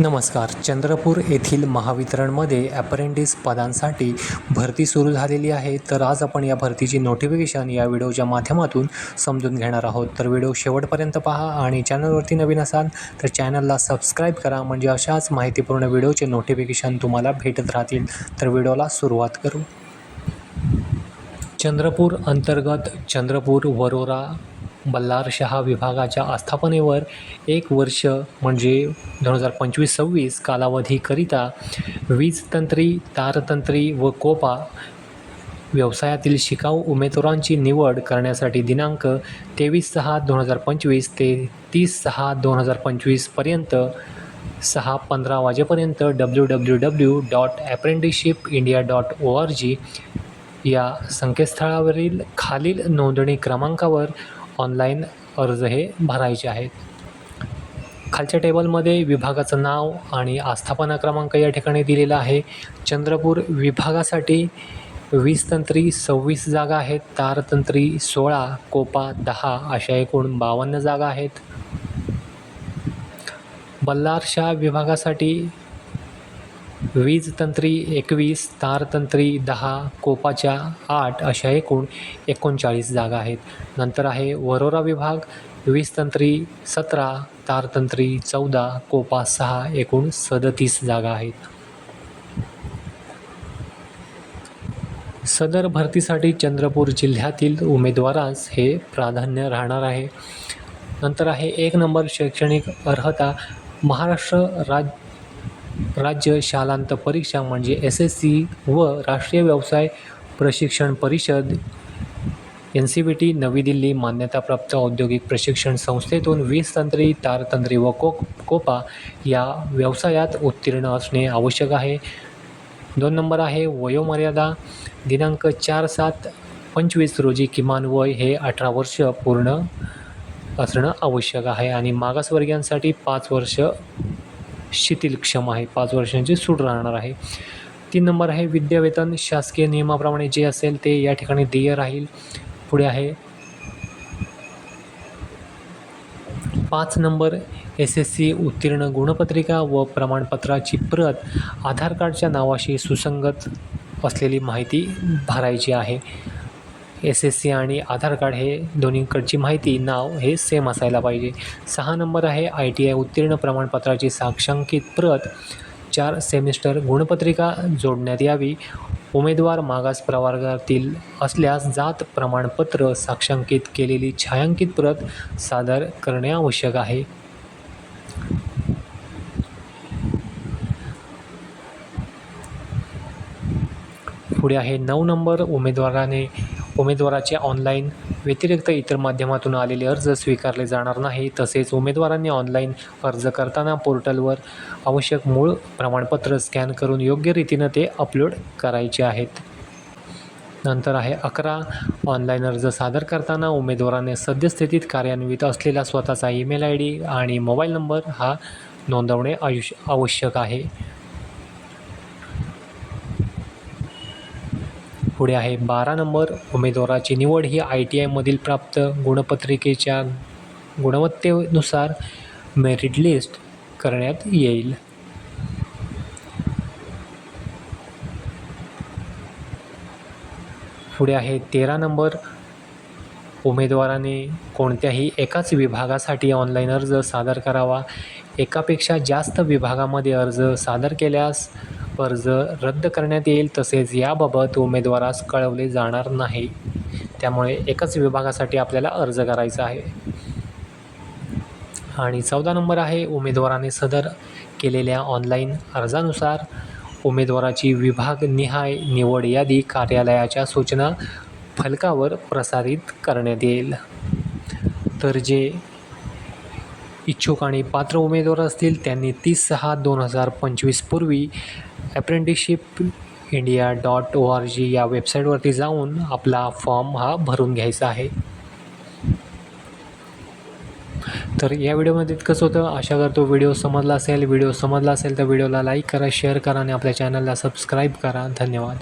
नमस्कार. चंद्रपूर येथील महावितरणमध्ये ॲप्रेंटिस पदांसाठी भरती सुरू झालेली आहे. तर आज आपण या भरतीची नोटिफिकेशन या व्हिडिओच्या माध्यमातून समजून घेणार आहोत. तर व्हिडिओ शेवटपर्यंत पहा आणि चॅनलवरती नवीन असाल तर चॅनलला सबस्क्राईब करा. म्हणजे अशाच माहितीपूर्ण व्हिडिओचे नोटिफिकेशन तुम्हाला भेटत राहतील. तर व्हिडिओला सुरुवात करू. चंद्रपूर अंतर्गत चंद्रपूर वरोरा बल्लारशहा विभागाच्या आस्थापनेवर एक वर्ष म्हणजे दोन हजार पंचवीस सव्वीस कालावधीकरिता वीजतंत्री तारतंत्री व कोपा व्यवसायातील शिकाऊ उमेदवारांची निवड करण्यासाठी दिनांक तेवीस सहा दोन हजार पंचवीस ते तीस सहा दोन हजार पंचवीसपर्यंत सहा पंधरा वाजेपर्यंत W W W dot apprenticeship India dot O R G या संकेतस्थळावरील खालील नोंदणी क्रमांकावर ऑनलाईन अर्ज हे भरायचे आहेत. खालच्या टेबलमध्ये विभागाचं नाव आणि आस्थापना क्रमांक या ठिकाणी दिलेला आहे. चंद्रपूर विभागासाठी वीस तंत्री सव्वीस जागा आहेत. तारतंत्री सोळा कोपा दहा अशा एकूण बावन्न जागा आहेत. बल्लारशा विभागासाठी वीज तंत्री एकवीस तारतंत्री दहा कोपाच्या आठ अशा एकूण एकोणचाळीस जागा आहेत. नंतर आहे वरोरा विभाग वीज तंत्री सतरा तारतंत्री चौदा कोपा सहा एकूण सदतीस जागा आहेत. सदर भरतीसाठी चंद्रपूर जिल्ह्यातील उमेदवारास हे प्राधान्य राहणार आहे. नंतर आहे एक नंबर शैक्षणिक अर्हता महाराष्ट्र राज राज्य शालांत परीक्षा म्हणजे एस एस सी व राष्ट्रीय व्यवसाय प्रशिक्षण परिषद. एन सी बी टी नवी दिल्ली मान्यताप्राप्त औद्योगिक प्रशिक्षण संस्थेतून वीस तंत्री तारतंत्री व को कोपा या व्यवसायात उत्तीर्ण असणे आवश्यक आहे. दोन नंबर आहे वयोमर्यादा. दिनांक चार सात पंचवीस रोजी किमान वय हे अठरा वर्ष पूर्ण असणं आवश्यक आहे आणि मागासवर्गीयांसाठी पाच वर्ष शिथिलक्षम आहे. पाच वर्षांची सूट राहणार आहे. तीन नंबर आहे विद्यावेतन. शासकीय नियमाप्रमाणे जे असेल ते या ठिकाणी देय राहील. पुढे आहे पाच नंबर एस एस सी उत्तीर्ण गुणपत्रिका व प्रमाणपत्राची प्रत आधार कार्डच्या नावाशी सुसंगत असलेली माहिती भरायची आहे. एस एस सी आणि आधार कार्ड हे दोन्हीकडची माहिती नाव हे सेम असायला पाहिजे. सहा नंबर आहे आय टी आय उत्तीर्ण प्रमाणपत्राची साक्षांकित प्रत. चार सेमिस्टर गुणपत्रिका जोडण्यात यावी. उमेदवार मागास प्रवर्गातील असल्यास जात प्रमाणपत्र साक्षांकित केलेली छायांकित प्रत सादर करणे आवश्यक आहे. पुढे आहे नऊ नंबर उमेदवाराने उमेदवाराचे ऑनलाईन व्यतिरिक्त इतर माध्यमातून आलेले अर्ज स्वीकारले जाणार नाही. तसेच उमेदवारांनी ऑनलाईन अर्ज करताना पोर्टलवर आवश्यक मूळ प्रमाणपत्र स्कॅन करून योग्य रीतीनं ते अपलोड करायचे आहेत. नंतर आहे अकरा. ऑनलाईन अर्ज सादर करताना उमेदवाराने सद्यस्थितीत कार्यान्वित असलेला स्वतःचा ईमेल आय डी आणि मोबाईल नंबर हा नोंदवणे आयुष्य आवश्यक आहे. पुढे आहे. बारा नंबर उमेदवाराची निवड ही आय टी आयमधील प्राप्त गुणपत्रिकेच्या गुणवत्तेनुसार मेरिट लिस्ट करण्यात येईल. पुढे आहे तेरा नंबर उमेदवाराने कोणत्याही एकाच विभागासाठी ऑनलाईन अर्ज सादर करावा. एकापेक्षा जास्त विभागामध्ये अर्ज सादर केल्यास अर्ज रद्द करण्यात येईल तसेच याबाबत उमेदवारास कळवले जाणार नाही. त्यामुळे एकच विभागासाठी आपल्याला अर्ज करायचा आहे. आणि चौदा नंबर आहे उमेदवाराने सदर केलेल्या ऑनलाईन अर्जानुसार उमेदवाराची विभागनिहाय निवड यादी कार्यालयाच्या सूचना फलकावर प्रसारित करण्यात येईल. तर जे इच्छुक आणि पात्र उमेदवार असतील त्यांनी तीस सहा दोन हजार पंचवीसपूर्वी apprenticeship India dot O R G या वेबसाईटवरती जाऊन आपला फॉर्म हा भरून घ्यायचा आहे. तर या व्हिडिओमध्ये इतकंच होतं. आशा करतो व्हिडिओ समजला असेल. व्हिडिओ समजला असेल तर व्हिडिओला लाईक करा शेअर करा आणि आपल्या चॅनलला सबस्क्राईब करा. धन्यवाद.